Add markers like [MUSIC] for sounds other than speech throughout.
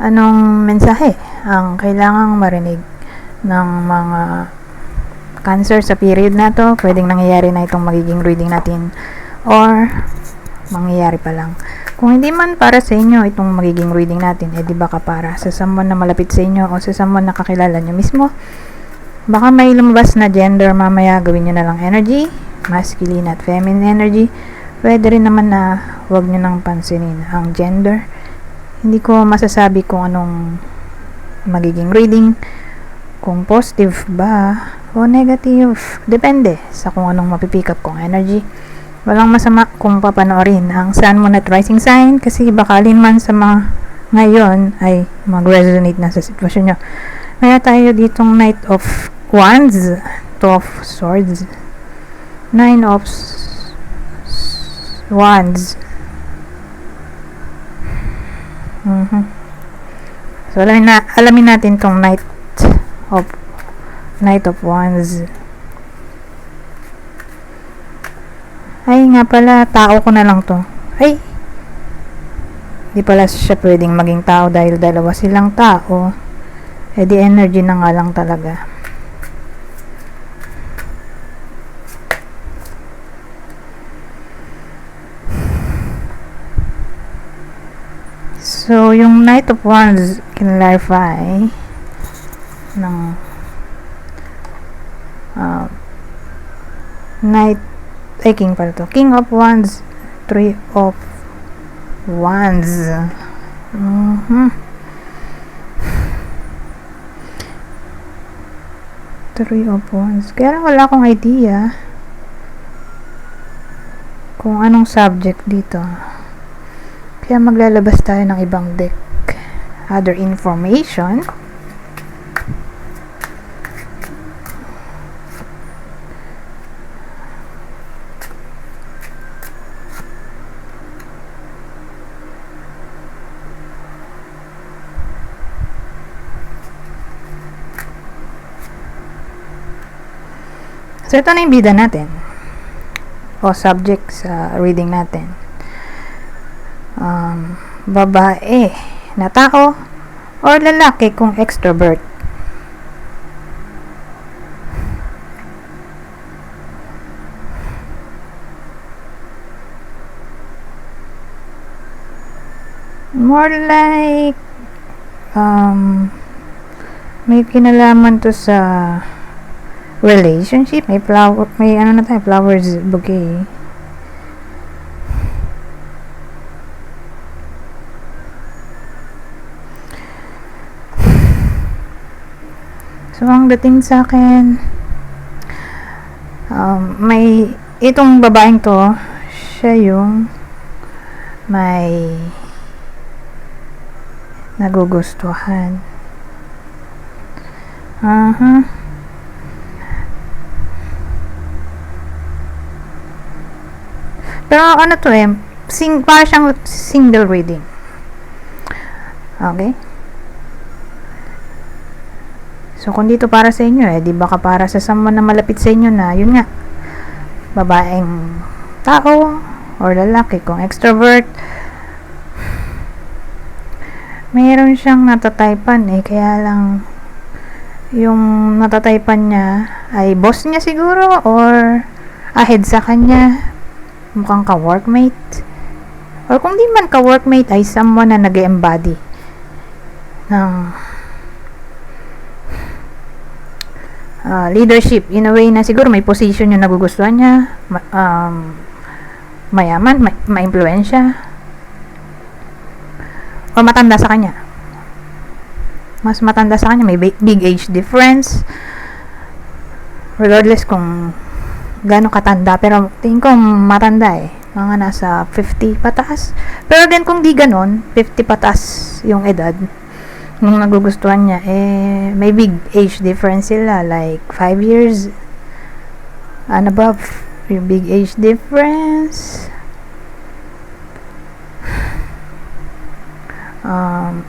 anong mensahe ang kailangang marinig ng mga cancer sa period na to. Pwedeng nangyayari na itong magiging reading natin or mangyayari pa lang. Kung hindi man para sa inyo itong magiging reading natin, eh di baka para sa someone na malapit sa inyo o sa someone na kakilala nyo mismo. Baka may lumabas na gender mamaya, gawin nyo na lang energy, masculine at feminine energy. Pwede rin naman na wag nyo nang pansinin ang gender. Hindi ko masasabi kung anong magiging reading, kung positive ba o negative. Depende sa kung anong mapipick up kong energy. Walang masama kung papanoorin ang Sun, Moon at Rising Sign kasi bakalin man sa mga ngayon ay mag-resonate na sa sitwasyon nyo. Kaya tayo ditong Knight of Wands, Two of Swords, Nine of S- Mhm. So, alamin, na, alamin natin tong Knight of Knight of Wands. Ay, nga pala, tao ko na lang to. Ay, di pala siya pwedeng maging tao dahil dalawa silang tao. Eh di energy na nga lang talaga. So, yung Knight of Wands clarify ng uh, Knight ay King pala to. King of Wands, Three of Wands. Mhm. Three of Wands. Kaya wala akong idea kung anong subject dito. Kaya maglalabas tayo ng ibang deck. Other information. So, ito na yung bida natin. O subject sa reading natin. Um, babae na tao or lalaki kung extrovert. More like um, may kinalaman to sa relationship, may flower, may ano na tayo, flowers bouquet. So, ang dating sa akin, um, may, itong babaeng to, siya yung may nagugustuhan. Aha. Pero ano to eh, sing, para siyang single reading. Okay? So, kung dito para sa inyo eh, di baka para sa someone na malapit sa inyo na, yun nga, babaeng tao, or lalaki, kung extrovert, mayroon siyang natataypan eh, kaya lang, yung natataypan niya, ay boss niya siguro, or ahead sa kanya, mukhang ka-workmate. Or kung di man ka-workmate, ay someone na nag embody ng uh, leadership in a way na siguro may position yung nagugustuhan niya, ma- um, mayaman, may, ma-impluensya, or matanda sa kanya. Mas matanda sa kanya, may big, age difference. Regardless kung gano'ng katanda, pero tingin ko matanda eh. Mga nasa 50 pataas. Pero again, kung di ganon, 50 pataas yung edad, nung nagugustuhan niya, eh, may big age difference sila. Like, 5 years and above. Yung big age difference. Um,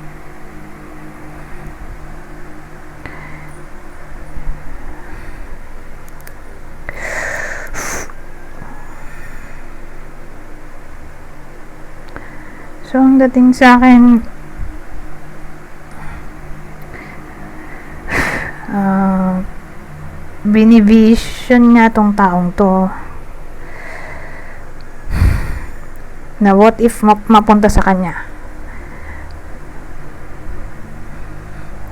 So, ang dating sa akin, binivision niya tong taong to. [SIGHS] Na what if map- mapunta sa kanya?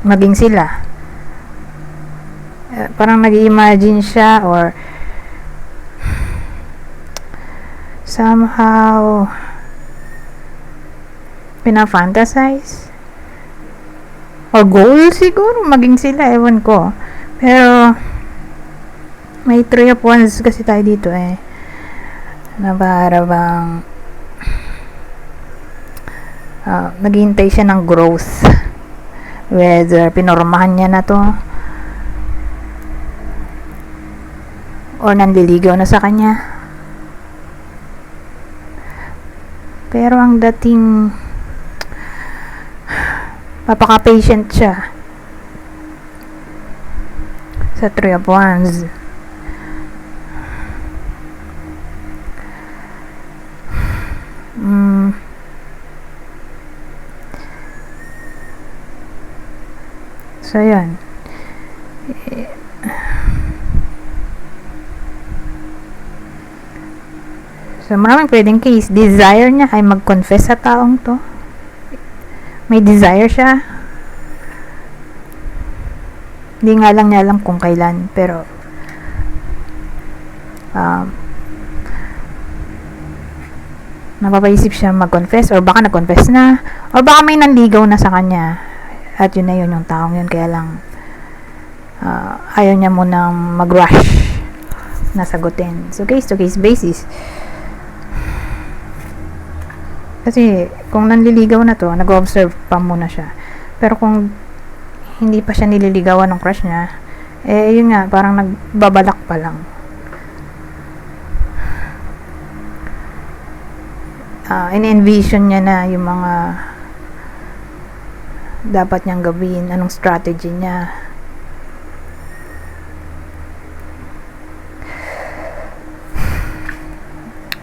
Maging sila. Eh, parang nag-imagine siya or [SIGHS] somehow pinafantasize or goal siguro maging sila ewan ko. Pero may three of wands kasi tayo dito eh. Na para bang uh, naghihintay siya ng growth. Whether pinormahan niya na to or nanliligaw na sa kanya. Pero ang dating papaka-patient siya sa Three of Wands. Mm. So, yun. So, maraming pwedeng case. Desire niya ay mag-confess sa taong to. May desire siya. Hindi nga lang niya alam kung kailan. Pero, um, napapaisip siya mag-confess or baka nag-confess na or baka may nanligaw na sa kanya at yun na yun yung taong yun kaya lang uh, ayaw niya munang mag-rush na sagutin so case to case basis kasi kung nanliligaw na to nag-observe pa muna siya pero kung hindi pa siya nililigawan ng crush niya eh yun nga parang nagbabalak pa lang uh, in-envision niya na yung mga dapat niyang gawin, anong strategy niya.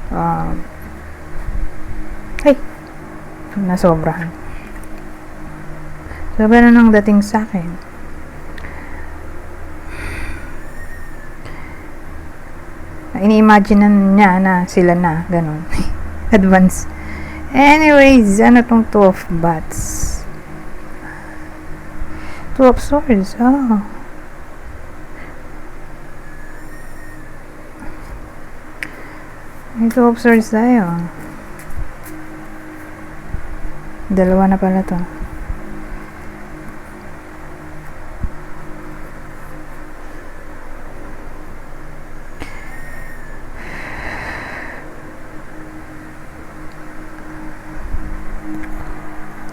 Um, ay, nasobrahan. Sobra na nang dating sa akin. Ini-imagine niya na sila na, ganun. [LAUGHS] advance. Anyways, ano tong two of bats? Two of swords, oh. May two of swords tayo. Dalawa na pala to.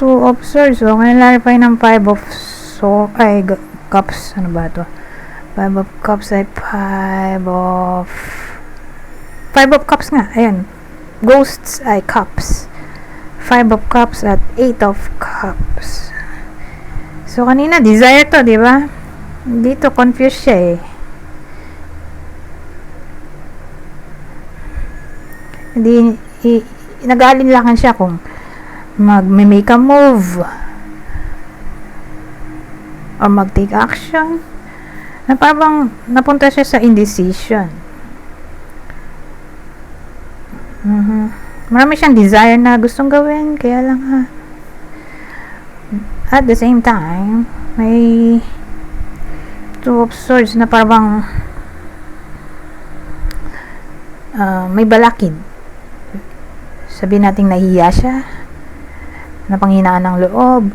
two of swords. So, clarify ng five of so ay cups. Ano ba to? Five of cups ay five of five of cups nga. Ayan. Ghosts ay cups. Five of cups at eight of cups. So, kanina, desire to, di ba? Dito, confused siya eh. Hindi, nag-aalinlangan siya kung mag-make a move or mag-take action na parang napunta siya sa indecision. Mhm. Marami siyang desire na gustong gawin, kaya lang ha. At the same time, may two of swords na parang ah, may balakid. Sabi nating nahiya siya na panghinaan ng loob.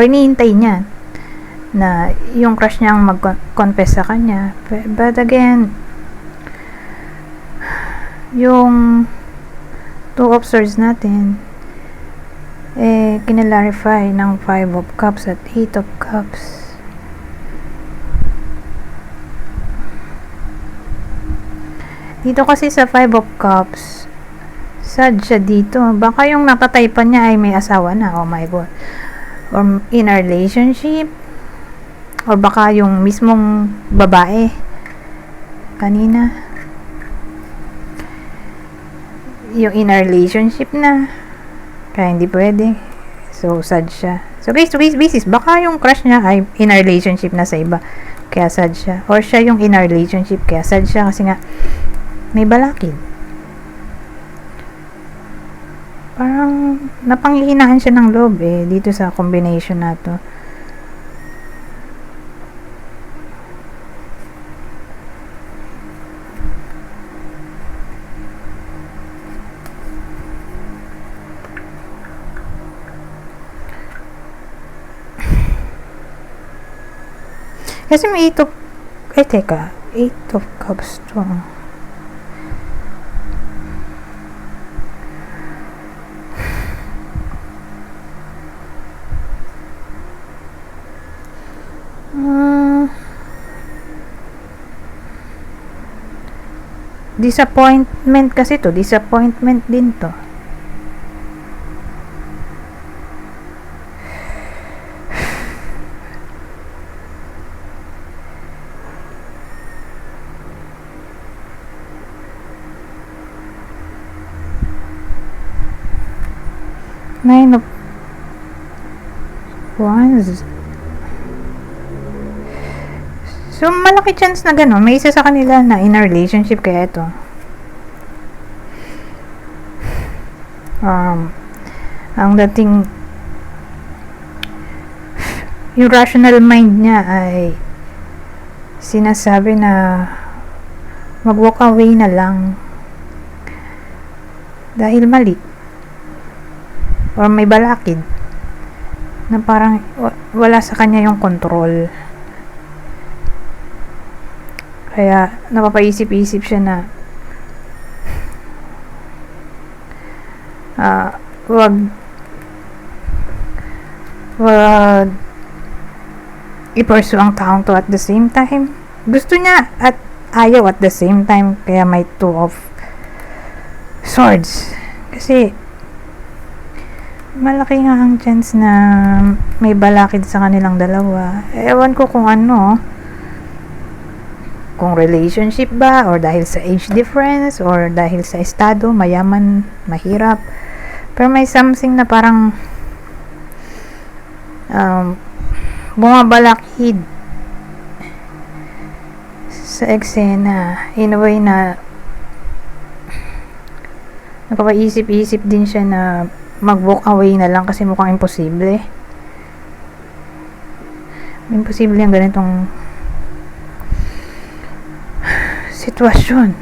Or iniintay niya na yung crush niyang mag-confess sa kanya. But, again, yung two of swords natin, eh, kinalarify ng five of cups at eight of cups. Dito kasi sa five of cups, sad siya dito. Baka yung natataypan niya ay may asawa na. Oh my God. Or in a relationship. Or baka yung mismong babae kanina. Yung in a relationship na. Kaya hindi pwede. So, sad siya. So, to base basis, baka yung crush niya ay in a relationship na sa iba. Kaya sad siya. Or siya yung in a relationship. Kaya sad siya kasi nga may balakid. Parang napanghihinaan siya ng loob eh dito sa combination na to. [SIGHS] Kasi may 8 of... Ay, teka. 8 of cups to. Hmm. disappointment kasi to. Disappointment din to. [SIGHS] Nine of Wands. So, malaki chance na gano'n. May isa sa kanila na in a relationship kaya ito. Um, ang dating yung rational mind niya ay sinasabi na mag-walk away na lang dahil mali or may balakid na parang wa- wala sa kanya yung control kaya napapaisip-isip siya na ah wag wag i-pursue ang taong to at the same time. Gusto niya at ayaw at the same time kaya may two of swords. Kasi malaki nga ang chance na may balakid sa kanilang dalawa. Ewan ko kung ano kung relationship ba or dahil sa age difference or dahil sa estado mayaman mahirap. Pero may something na parang um, bumabalakid sa eksena in a way na napapaisip-isip din siya na mag-walk away na lang kasi mukhang imposible. Imposible yung ganitong sitwasyon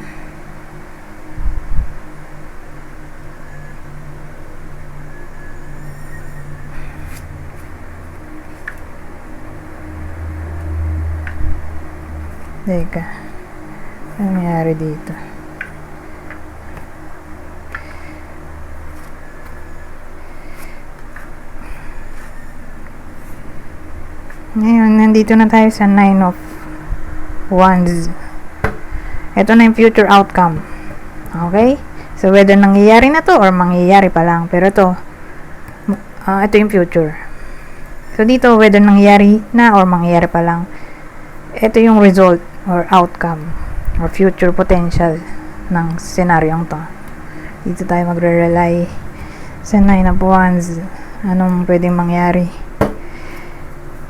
Teka. Ano nangyari dito? Ngayon, nandito na tayo sa Nine of Wands. Ito na yung future outcome. Okay? So, whether nangyayari na to or mangyayari pa lang. Pero to, ah, ito yung future. So, dito, whether nangyayari na or mangyayari pa lang. Ito yung result or outcome or future potential ng senaryong to. Dito tayo magre-rely sa Nine of Wands. Anong pwedeng mangyari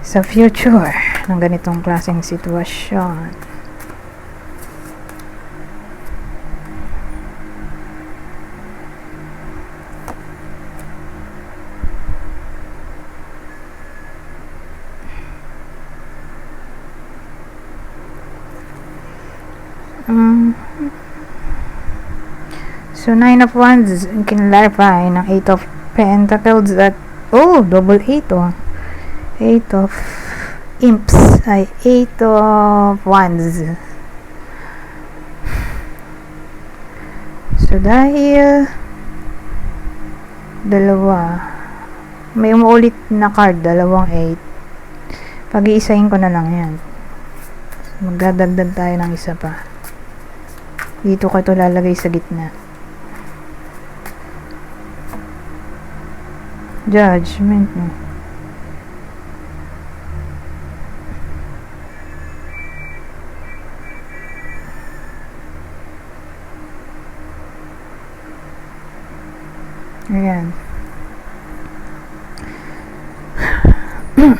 sa future ng ganitong klaseng sitwasyon. So, Nine of Wands, kinlarify ng Eight of Pentacles at, oh, double eight, oh. Eight of Imps, ay, Eight of Wands. So, dahil dalawa, may umuulit na card, dalawang eight. Pag-iisahin ko na lang yan. Magdadagdag tayo ng isa pa. Dito ko ito lalagay sa gitna. judgment mo. Ayan. [CLEARS THROAT]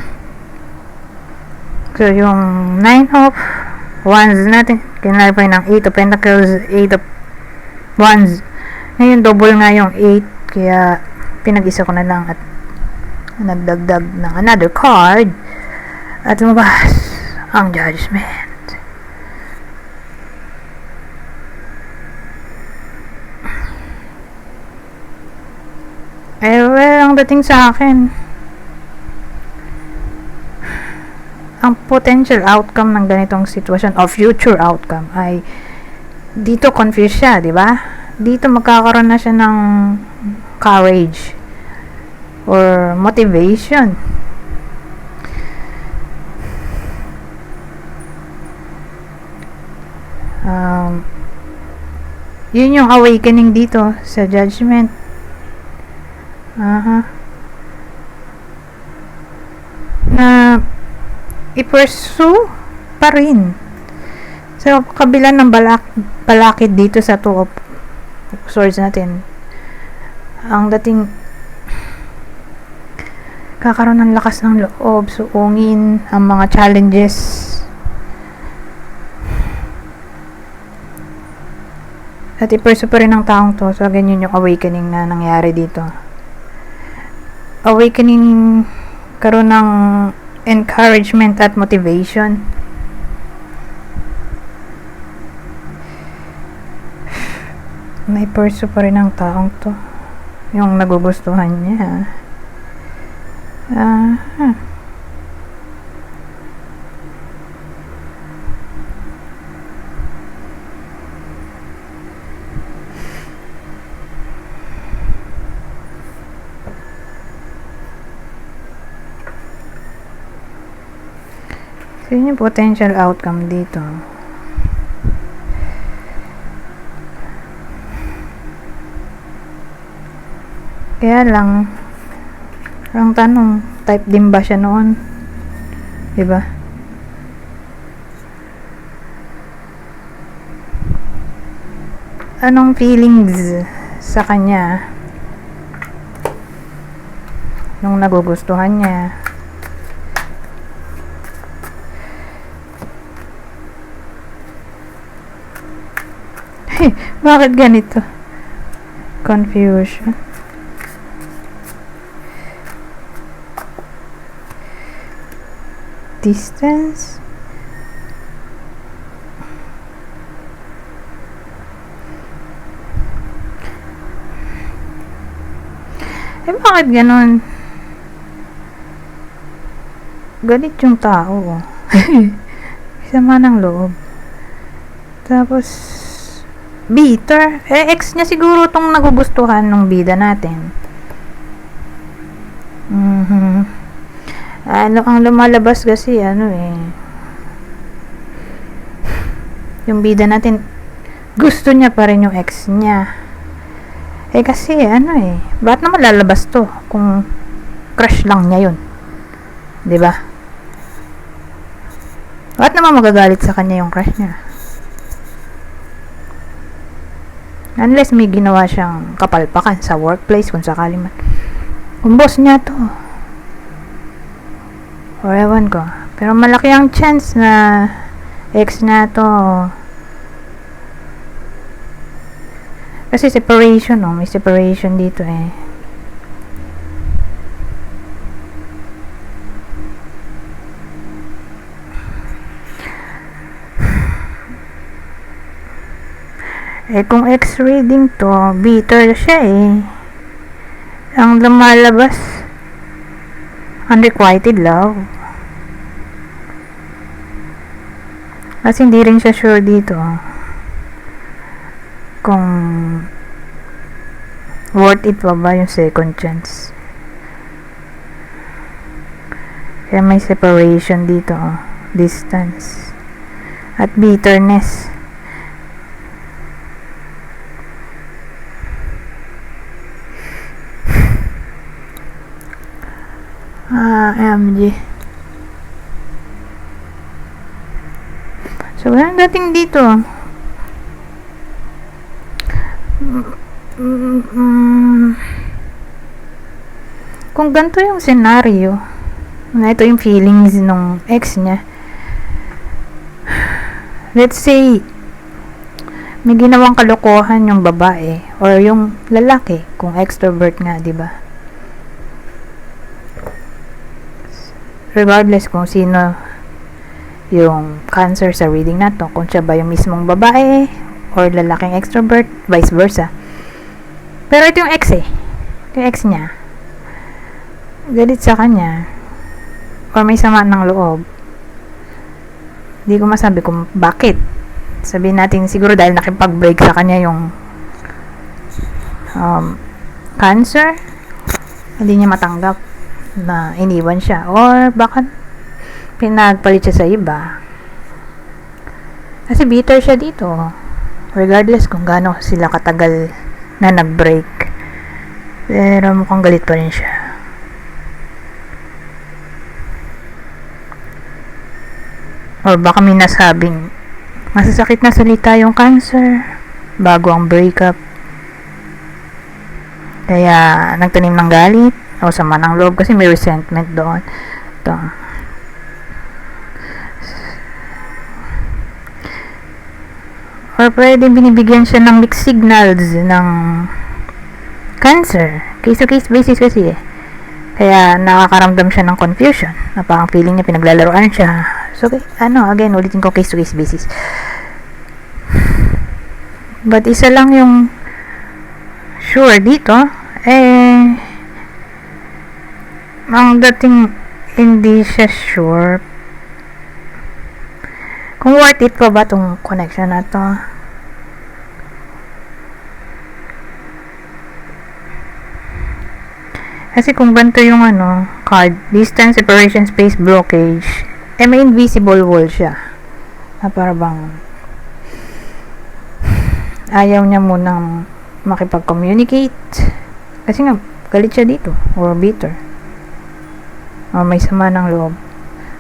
so, yung 9 of wands natin, kinlarify ng 8 of pentacles, 8 of wands. Ngayon, double nga yung 8, kaya pinag-isa ko na lang at nagdagdag ng another card at lumabas ang judgment. Eh, well, ang dating sa akin, ang potential outcome ng ganitong sitwasyon o future outcome ay dito confused siya, di ba? Dito magkakaroon na siya ng courage or motivation. Um, yun yung awakening dito sa judgment. Aha. Na i-pursue pa rin. So, kabila ng balak balakid dito sa two of swords natin, ang dating kakaroon ng lakas ng loob, suungin ang mga challenges. At i-pursue pa rin ng taong to. So, ganyan yung awakening na nangyari dito. Awakening karoon ng encouragement at motivation. [SIGHS] May pursue pa rin ang taong to. Yung nagugustuhan niya. Ah. huh. So, yun yung potential outcome dito. Kaya lang, ang tanong, type din ba siya noon? 'Di ba? Anong feelings sa kanya nung nagugustuhan niya? [LAUGHS] Bakit ganito? Confusion. Distance. Eh, bakit ganon? Galit yung tao. oh. [LAUGHS] Sama ng loob. Tapos, bitter. Eh, ex niya siguro tong nagugustuhan ng bida natin. Ano, ang lumalabas kasi, ano eh. Yung bida natin, gusto niya pa rin yung ex niya. Eh kasi, ano eh. Ba't naman lalabas to kung crush lang niya yun? ba? Ba't naman magagalit sa kanya yung crush niya? Unless may ginawa siyang kapalpakan sa workplace kung sakali man. Kung boss niya to. Or ewan ko. Pero malaki ang chance na ex na to. Kasi separation, no? May separation dito eh. [SIGHS] Eh, kung X-reading to, bitter siya eh. Ang lumalabas, unrequited love. Kasi hindi rin siya sure dito. Kung worth it pa ba yung second chance. Kaya may separation dito. Oh. Distance. At bitterness. Ah, MG. So, ganun dating dito. Mm, mm, mm. kung ganito yung scenario, na ito yung feelings nung ex niya, let's say, may ginawang kalokohan yung babae or yung lalaki kung extrovert nga, 'di ba? Regardless kung sino yung cancer sa reading na to, kung siya ba yung mismong babae or lalaking extrovert, vice versa. Pero ito yung ex eh. Ito yung ex niya. Galit sa kanya or may sama ng loob. Hindi ko masabi kung bakit sabihin natin siguro dahil nakipag-break sa kanya yung um, cancer hindi niya matanggap na iniwan siya. Or baka pinagpalit siya sa iba. Kasi bitter siya dito. Regardless kung gaano sila katagal na nag-break. Pero mukhang galit pa rin siya. Or baka may nasabing Masasakit na salita yung cancer bago ang breakup. Kaya nagtanim ng galit o sama ng loob kasi may resentment doon. Ito. Or pwede binibigyan siya ng mixed signals ng cancer. Case to case basis kasi eh. Kaya nakakaramdam siya ng confusion. Na parang feeling niya pinaglalaroan siya So, okay, ano, again, ulitin ko case to case basis. But isa lang yung sure dito, eh, ang dating hindi siya sure. Kung worth it pa ba tong connection na to. Kasi kung ganito yung ano, card, distance, separation, space, blockage, eh may invisible wall siya. Na para bang ayaw niya munang makipag-communicate. Kasi nga galit siya dito or bitter or may sama ng loob.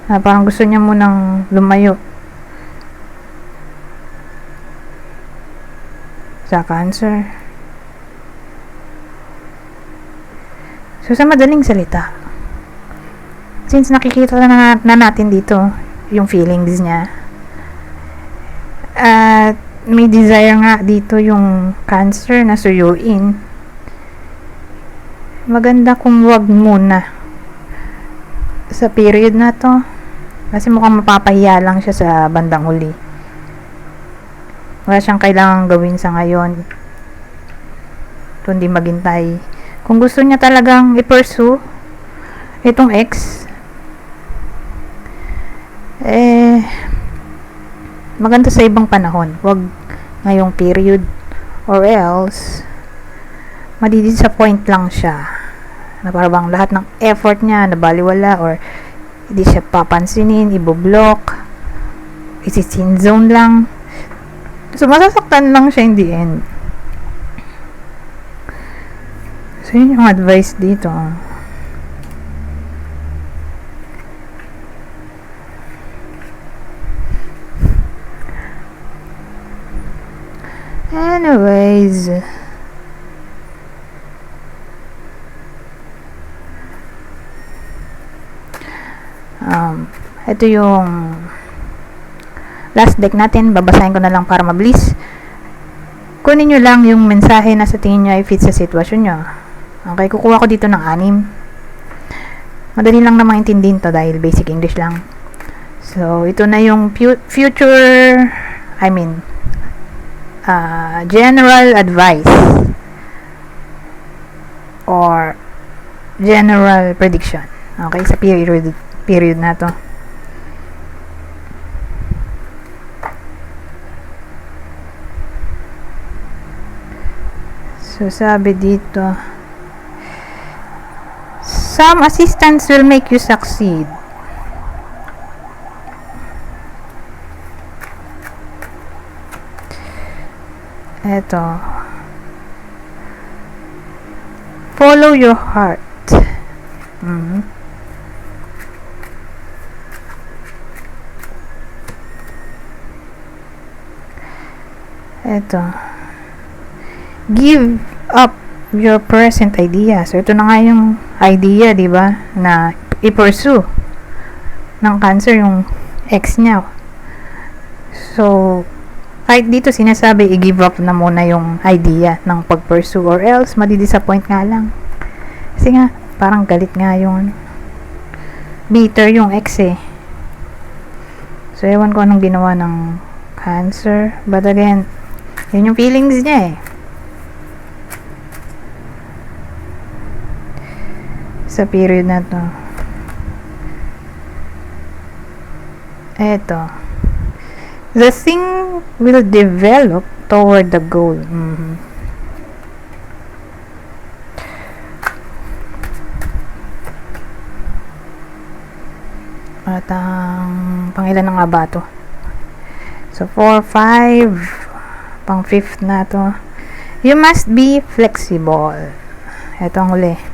Na parang gusto niya munang lumayo. Sa cancer? So sa madaling salita since nakikita na, na natin dito yung feelings niya at uh, may desire nga dito yung cancer na suyuin maganda kung wag muna sa period na to. Kasi mukhang mapapahiya lang siya sa bandang huli. Wala siyang kailangang gawin sa ngayon. Kundi maghintay. Kung gusto niya talagang i-pursue itong ex eh, maganda sa ibang panahon. Wag ngayong period. Or else madidisappoint lang siya na parang lahat ng effort niya nabaliwala or hindi siya papansinin, iboblock, isisin zone lang. So, masasaktan lang siya in the end. So, yun yung advice dito. Anyways, um, ito yung last deck natin. Babasahin ko na lang para mabilis. Kunin nyo lang yung mensahe na sa tingin nyo ay fit sa sitwasyon nyo. Okay, kukuha ko dito ng anim. Madali lang na maintindihin to dahil basic English lang. So, ito na yung future, I mean, uh, general advice or general prediction. Okay, sa period period na to. So, sabi dito, some assistance will make you succeed. Eto. Follow your heart. Mm. Eto. Give up your present ideas. So, ito na nga yung idea, di ba, na i-pursue ng cancer yung ex niya. So, kahit dito sinasabi, i-give up na muna yung idea ng pag-pursue or else, madidisappoint nga lang. Kasi nga, parang galit nga yung bitter yung ex eh. So, ewan ko anong ginawa ng cancer. But again, yun yung feelings niya eh. Sa period na to. Eto. The thing will develop toward the goal. Mhm. At ang pangilan na nga ba to? So, 4, 5, pang 5th na to. You must be flexible. Ito ang uli.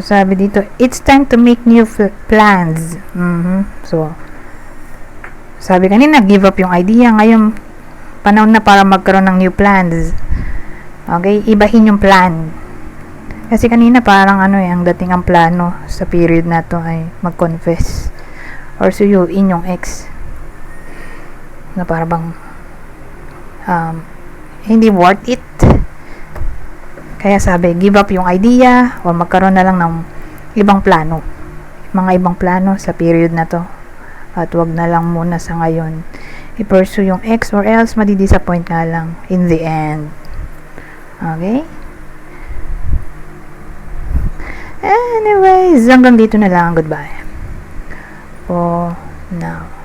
So, sabi dito, it's time to make new plans. Mhm. So, sabi kanina, give up yung idea. Ngayon, panahon na para magkaroon ng new plans. Okay, ibahin yung plan. Kasi kanina parang ano eh, ang dating ang plano sa period na to ay mag-confess or suyuin yung ex. Na para bang um, hindi worth it. Kaya sabi, give up yung idea o magkaroon na lang ng ibang plano. Mga ibang plano sa period na to. At wag na lang muna sa ngayon i-pursue yung ex or else madidisappoint nga lang in the end. Okay? Anyways, hanggang dito na lang. Goodbye. For now.